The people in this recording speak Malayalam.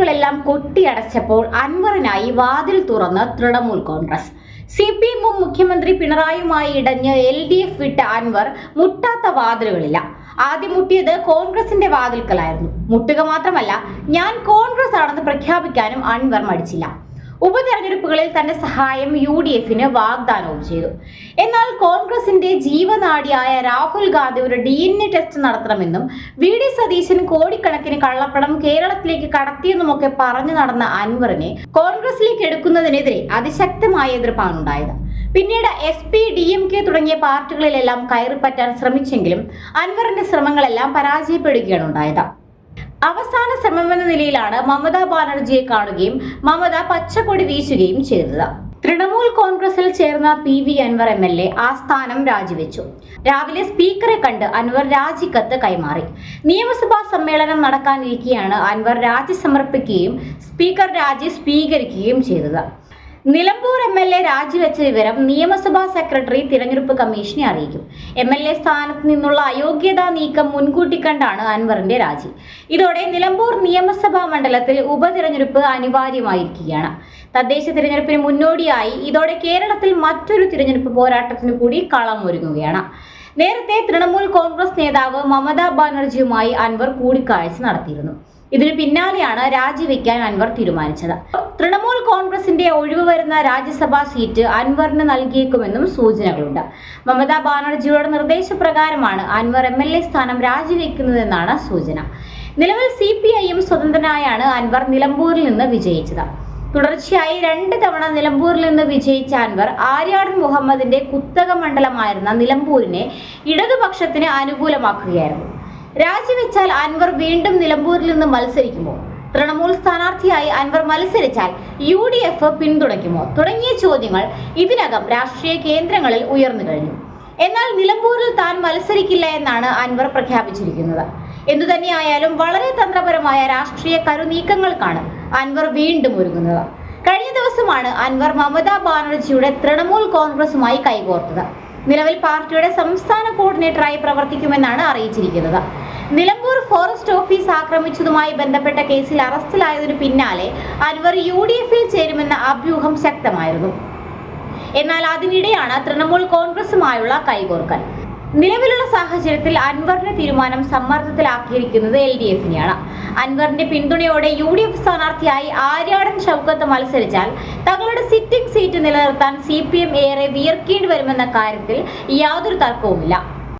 വാതിലുകളെല്ലാം കൊട്ടിയടച്ചപ്പോൾ അൻവറിനായി വാതിൽ തുറന്ന് തൃണമൂൽ കോൺഗ്രസ്. സി പി എമ്മും മുഖ്യമന്ത്രി പിണറായിയുമായി ഇടഞ്ഞ് എൽ ഡി എഫ് വിട്ട അൻവർ മുട്ടാത്ത വാതിലുകളില്ല. ആദ്യം മുട്ടിയത് കോൺഗ്രസിന്റെ വാതിൽക്കലായിരുന്നു. മുട്ടുക മാത്രമല്ല ഞാൻ കോൺഗ്രസ് ആണെന്ന് പ്രഖ്യാപിക്കാനും അൻവർ മടിച്ചില്ല. ഉപതെരഞ്ഞെടുപ്പുകളിൽ തന്റെ സഹായം യു ഡി എഫിന് വാഗ്ദാനവും ചെയ്തു. എന്നാൽ കോൺഗ്രസിന്റെ ജീവനാടിയായ രാഹുൽ ഗാന്ധി ഒരു ഡി എൻ എ ടെസ്റ്റ് നടത്തണമെന്നും വി ഡി സതീശൻ കോടിക്കണക്കിന് കള്ളപ്പണം കേരളത്തിലേക്ക് കടത്തിയെന്നുമൊക്കെ പറഞ്ഞു നടന്ന അൻവറിനെ കോൺഗ്രസിലേക്ക് എടുക്കുന്നതിനെതിരെ അതിശക്തമായ എതിർപ്പാണ് ഉണ്ടായത്. പിന്നീട് S P D M K തുടങ്ങിയ പാർട്ടികളിലെല്ലാം കയറിപ്പറ്റാൻ ശ്രമിച്ചെങ്കിലും അൻവറിന്റെ ശ്രമങ്ങളെല്ലാം പരാജയപ്പെടുകയാണ് ഉണ്ടായത്. അവസാന ശ്രമമെന്ന നിലയിലാണ് മമതാ ബാനർജിയെ കാണുകയും മമത പച്ചക്കൊടി വീശുകയും ചെയ്തത്. തൃണമൂൽ കോൺഗ്രസിൽ ചേർന്ന P V Anvar M L A ആ സ്ഥാനം രാജിവെച്ചു. രാവിലെ സ്പീക്കറെ കണ്ട് അൻവർ രാജിക്കത്ത് കൈമാറി. നിയമസഭാ സമ്മേളനം നടക്കാനിരിക്കെയാണ് അൻവർ രാജി സമർപ്പിക്കുകയും സ്പീക്കർ രാജി സ്വീകരിക്കുകയും ചെയ്തത്. നിലമ്പൂർ എം എൽ എ രാജിവെച്ച വിവരം നിയമസഭാ സെക്രട്ടറി തിരഞ്ഞെടുപ്പ് കമ്മീഷനെ അറിയിക്കും. എം എൽ എ സ്ഥാനത്ത് നിന്നുള്ള അയോഗ്യതാ നീക്കം മുൻകൂട്ടി കണ്ടാണ് അൻവറിന്റെ രാജി. ഇതോടെ നിലമ്പൂർ നിയമസഭാ മണ്ഡലത്തിൽ ഉപതിരഞ്ഞെടുപ്പ് അനിവാര്യമായിരിക്കുകയാണ്. തദ്ദേശ തിരഞ്ഞെടുപ്പിന് മുന്നോടിയായി ഇതോടെ കേരളത്തിൽ മറ്റൊരു തിരഞ്ഞെടുപ്പ് പോരാട്ടത്തിന് കൂടി കളമൊരുങ്ങുകയാണ്. നേരത്തെ തൃണമൂൽ കോൺഗ്രസ് നേതാവ് മമതാ ബാനർജിയുമായി അൻവർ കൂടിക്കാഴ്ച നടത്തിയിരുന്നു. ഇതിനു പിന്നാലെയാണ് രാജിവെക്കാൻ അൻവർ തീരുമാനിച്ചത്. തൃണമൂൽ കോൺഗ്രസിന്റെ ഒഴിവ് വരുന്ന രാജ്യസഭാ സീറ്റ് അൻവറിന് നൽകിയേക്കുമെന്നും സൂചനകളുണ്ട്. മമതാ ബാനർജിയുടെ നിർദ്ദേശപ്രകാരമാണ് അൻവർ എം എൽ എ സ്ഥാനം രാജിവെക്കുന്നതെന്നാണ് സൂചന. നിലവിൽ സി പി ഐയും സ്വതന്ത്രനായാണ് അൻവർ നിലമ്പൂരിൽ നിന്ന് വിജയിച്ചത്. തുടർച്ചയായി രണ്ട് തവണ നിലമ്പൂരിൽ നിന്ന് വിജയിച്ച അൻവർ ആര്യാടൻ മുഹമ്മദിന്റെ കുത്തക മണ്ഡലമായിരുന്ന നിലമ്പൂരിനെ ഇടതുപക്ഷത്തിന് അനുകൂലമാക്കുകയായിരുന്നു. രാജിവെച്ചാൽ അൻവർ വീണ്ടും നിലമ്പൂരിൽ നിന്ന് മത്സരിക്കുമോ? തൃണമൂൽ സ്ഥാനാർത്ഥിയായി അൻവർ മത്സരിച്ചാൽ യു ഡി എഫ് പിന്തുണയ്ക്കുമോ? തുടങ്ങിയ ചോദ്യങ്ങൾ ഇതിനകം രാഷ്ട്രീയ കേന്ദ്രങ്ങളിൽ ഉയർന്നു കഴിഞ്ഞു. എന്നാൽ നിലമ്പൂരിൽ താൻ മത്സരിക്കില്ല എന്നാണ് അൻവർ പ്രഖ്യാപിച്ചിരിക്കുന്നത്. എന്തുതന്നെയായാലും വളരെ തന്ത്രപരമായ രാഷ്ട്രീയ കരുനീക്കങ്ങൾക്കാണ് അൻവർ വീണ്ടും ഒരുങ്ങുന്നത്. കഴിഞ്ഞ ദിവസമാണ് അൻവർ മമതാ ബാനർജിയുടെ തൃണമൂൽ കോൺഗ്രസുമായി കൈകോർത്തത്. നിലവിൽ പാർട്ടിയുടെ സംസ്ഥാന കോർഡിനേറ്ററായി പ്രവർത്തിക്കുമെന്നാണ് അറിയിച്ചിരിക്കുന്നത്. നിലമ്പൂർ ഫോറസ്റ്റ് ഓഫീസ് ആക്രമിച്ചതുമായി ബന്ധപ്പെട്ട കേസിൽ അറസ്റ്റിലായതിനു പിന്നാലെ അൻവർ യു ഡി എഫിൽ ചേരുമെന്ന അഭ്യൂഹം ശക്തമായിരുന്നു. എന്നാൽ അതിനിടെയാണ് തൃണമൂൽ കോൺഗ്രസുമായുള്ള കൈകോർക്കൽ. നിലവിലുള്ള സാഹചര്യത്തിൽ അൻവറിന്റെ തീരുമാനം സമ്മർദ്ദത്തിലാക്കിയിരിക്കുന്നത് എൽ ഡി എഫിനെയാണ് അൻവറിന്റെ പിന്തുണയോടെ യു ഡി എഫ് സ്ഥാനാർത്ഥിയായി ആര്യാടൻ ഷൗക്കത്ത് മത്സരിച്ചാൽ തങ്ങളുടെ സിറ്റിംഗ് സീറ്റ് നിലനിർത്താൻ സി പി എം ഏറെ വിയർക്കേണ്ടി വരുമെന്ന കാര്യത്തിൽ യാതൊരു തർക്കവുമില്ല.